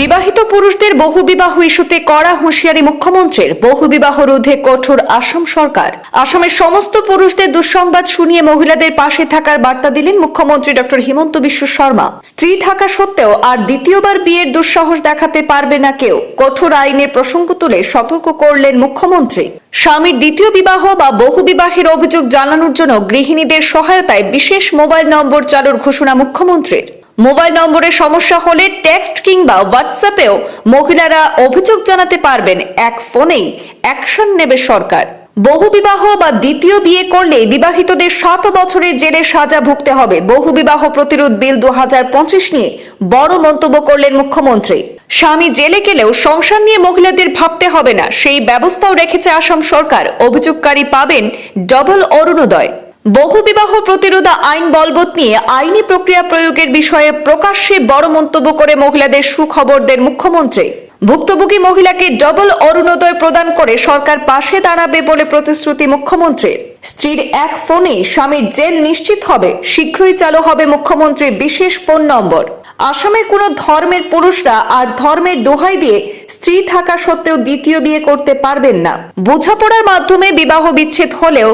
বিবাহিত পুরুষদের বহু বিবাহ ইস্যুতে কড়া হুঁশিয়ারি মুখ্যমন্ত্রীর, বহু বিবাহ রোধে কঠোর আসাম সরকার। আসামের সমস্ত পুরুষদের দুঃসংবাদ শুনিয়ে মহিলাদের পাশে থাকার বার্তা দিলেন মুখ্যমন্ত্রী ডক্টর হিমন্ত বিশ্ব শর্মা। স্ত্রী থাকা সত্ত্বেও আর দ্বিতীয়বার বিয়ের দুঃসাহস দেখাতে পারবে না কেউ। কঠোর আইনের প্রসঙ্গ তুলে সতর্ক করলেন মুখ্যমন্ত্রী। স্বামীর দ্বিতীয় বিবাহ বা বহু বিবাহের অভিযোগ জানানোর জন্য গৃহিণীদের সহায়তায় বিশেষ মোবাইল নম্বর চালুর ঘোষণা মুখ্যমন্ত্রীর। মোবাইল নম্বরের সমস্যা হলে টেক্সট কিংবা হোয়াটসঅ্যাপেও মহিলারা অভিযোগ জানাতে পারবেন এক ফোনেই অ্যাকশন নেবে সরকার। বহু বিবাহ বা দ্বিতীয় বিয়ে করলে বিবাহিতদের সাত বছরের জেলে সাজা ভুগতে হবে। বহু বিবাহ প্রতিরোধ বিল দু হাজার পঁচিশ নিয়ে বড় মন্তব্য করলেন মুখ্যমন্ত্রী। স্বামী জেলে গেলেও সংসার নিয়ে মহিলাদের ভাবতে হবে না। সেই ব্যবস্থাও রেখেছে আসাম সরকার। অভিযোগকারী পাবেন ডবল অরুণোদয়। বহু বিবাহ প্রতিরোধ আইন বলবৎ নিয়ে আইনি প্রক্রিয়া প্রয়োগের বিষয়ে প্রকাশ্যে বড় মন্তব্য করে মহিলাদের সুখবর দেন মুখ্যমন্ত্রী। ভুক্তভোগী মহিলাকে ডবল অরুণোদয় প্রদান করে সরকার পাশে দাঁড়াবে বলে প্রতিশ্রুতি মুখ্যমন্ত্রীর স্ত্রীর এক ফোনে স্বামীর জেল নিশ্চিত হবে, শীঘ্রই চালু হবে মুখ্যমন্ত্রীর বিশেষ ফোন নম্বর। আসামের কোনো ধর্মের পুরুষরা আর ধর্মের দোহাই দিয়ে স্ত্রী থাকা সত্ত্বেও দ্বিতীয় বিয়ে করতে পারবেন না। বোঝাপড়ার মাধ্যমে বিবাহ বিচ্ছেদ হলেও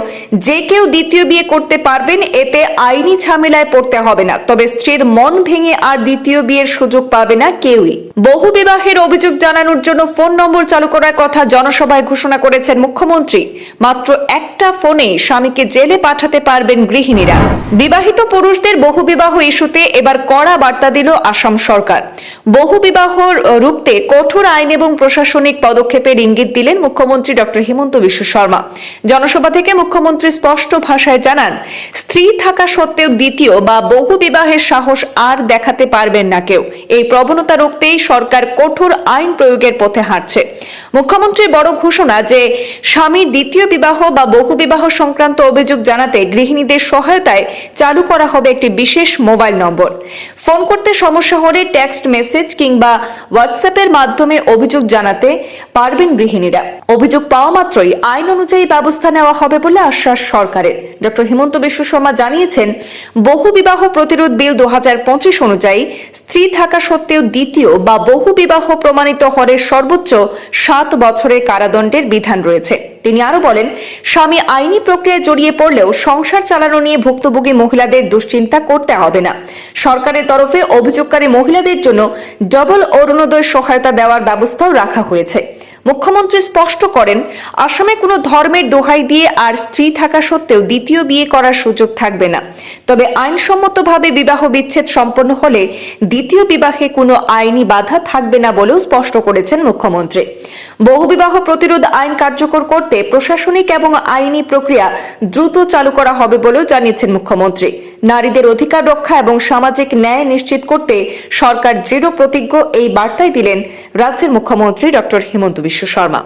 যে কেউ দ্বিতীয় বিয়ে করতে পারবেন, এতে আইনি ঝামেলায় পড়তে হবে না। তবে স্ত্রীর মন ভেঙে আর দ্বিতীয় বিয়ের সুযোগ পাবে না কেউই। বহু বিবাহের অভিযোগ জানানোর জন্য ফোন নম্বর চালু করার কথা জনসভায় ঘোষণা করেছেন মুখ্যমন্ত্রী। মাত্র একটা ফোনে স্বামীকে জেলে পাঠাতে পারবেন গৃহিণীরা। বিবাহিত পুরুষদের বহু বিবাহ ইস্যুতে এবার কড়া বার্তা দিল আসাম সরকার। বহু বিবাহ রুখতে কঠোর আইন এবং প্রশাসনিক পদক্ষেপের ইঙ্গিত দিলেন মুখ্যমন্ত্রী ডক্টর হিমন্ত বিশ্ব শর্মা। জনসভা থেকে মুখ্যমন্ত্রী স্পষ্ট ভাষায় জানান, স্ত্রী থাকা সত্ত্বেও দ্বিতীয় বা বহু বিবাহের সাহস আর দেখাতে পারবেন না কেউ। এই প্রবণতা রুখতেই সরকার কঠোর আইন প্রয়োগের পথে হাঁটছে। মুখ্যমন্ত্রীর বড় ঘোষণা যে স্বামীর দ্বিতীয় বিবাহ বা বহু বিবাহ সংক্রান্ত অভিযোগ জানাতে গৃহিণীদের সহায়তায় চালু করা হবে একটি বিশেষ মোবাইল নম্বর। ফোন করতে সমস্যা হলে টেক্সট মেসেজ কিংবা হোয়াটসঅ্যাপের মাধ্যমে অভিযোগ জানাতে পারবেন গৃহিণীরা। অভিযোগ পাওয়া মাত্রই আইন অনুযায়ী ব্যবস্থা নেওয়া হবে বলে আশ্বাস সরকারের। ডক্টর হিমন্ত বিশ্ব শর্মা জানিয়েছেন, বহু বিবাহ প্রতিরোধ বিল দু হাজার পঁচিশ অনুযায়ী স্ত্রী থাকা সত্ত্বেও দ্বিতীয় বা বহু বিবাহ প্রমাণিত হরের সর্বোচ্চ সাত বছরের কারাদণ্ডের বিধান রয়েছে। তিনি আরও বলেন, স্বামী আইনি প্রক্রিয়ায় জড়িয়ে পড়লেও সংসার চালানো নিয়ে ভুক্তভোগী মহিলাদের দুশ্চিন্তা করতে হবে না। সরকারের তরফে অভিযোগকারী মহিলাদের জন্য ডবল অরুণোদয় সহায়তা দেওয়ার ব্যবস্থাও রাখা হয়েছে। মুখ্যমন্ত্রী স্পষ্ট করেন, আসামে কোনো ধর্মের দোহাই দিয়ে আর স্ত্রী থাকা সত্ত্বেও দ্বিতীয় বিয়ে করার সুযোগ থাকবে না। তবে আইনসম্মতভাবে বিবাহ বিচ্ছেদ সম্পন্ন হলে দ্বিতীয় বিবাহে কোনো আইনি বাধা থাকবে না বলেও স্পষ্ট করেছেন মুখ্যমন্ত্রী। বহুবিবাহ প্রতিরোধ আইন কার্যকর করতে প্রশাসনিক এবং আইনি প্রক্রিয়া দ্রুত চালু করা হবে বলেও জানিয়েছেন মুখ্যমন্ত্রী। নারীদের অধিকার রক্ষা এবং সামাজিক ন্যায় নিশ্চিত করতে সরকার দৃঢ় প্রতিজ্ঞ এই বার্তাই দিলেন রাজ্যের মুখ্যমন্ত্রী ডক্টর হিমন্ত বিশ্ব। শর্মা।